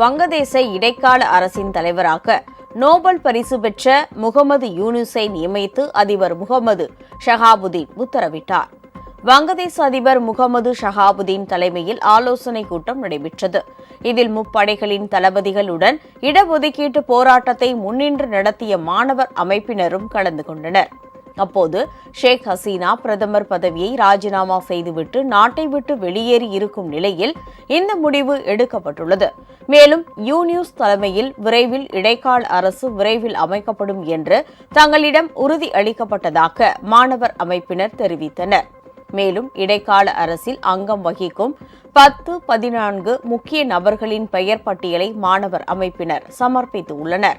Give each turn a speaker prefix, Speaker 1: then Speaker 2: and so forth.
Speaker 1: வங்கதேச இடைக்கால அரசின் தலைவராக நோபல் பரிசு பெற்ற முகமது யூனுஸை நியமித்து அதிபர் முகமது ஷஹாபுதீன் உத்தரவிட்டார். வங்கதேச அதிபர் முகமது ஷஹாபுதீன் தலைமையில் ஆலோசனை கூட்டம் நடைபெற்றது. இதில் முப்படைகளின் தளபதிகளுடன் இடஒதுக்கீட்டு போராட்டத்தை முன்னின்று நடத்திய மாணவர் அமைப்பினரும் கலந்து கொண்டனர். அப்போது ஷேக் ஹசீனா பிரதமர் பதவியை ராஜினாமா செய்துவிட்டு நாட்டை விட்டு வெளியேறி இருக்கும் நிலையில் இந்த முடிவு எடுக்கப்பட்டுள்ளது. மேலும் யூனியூஸ் தலைமையில் விரைவில் இடைக்கால அரசு விரைவில் அமைக்கப்படும் என்று தங்களிடம் உறுதி அளிக்கப்பட்டதாக மாணவர் அமைப்பினர் தெரிவித்தனர். மேலும் இடைக்கால அரசில் அங்கம் வகிக்கும் பத்து பதினான்கு முக்கிய நபர்களின் பெயர் பட்டியலை மாணவர் அமைப்பினர் சமர்ப்பித்துள்ளனர்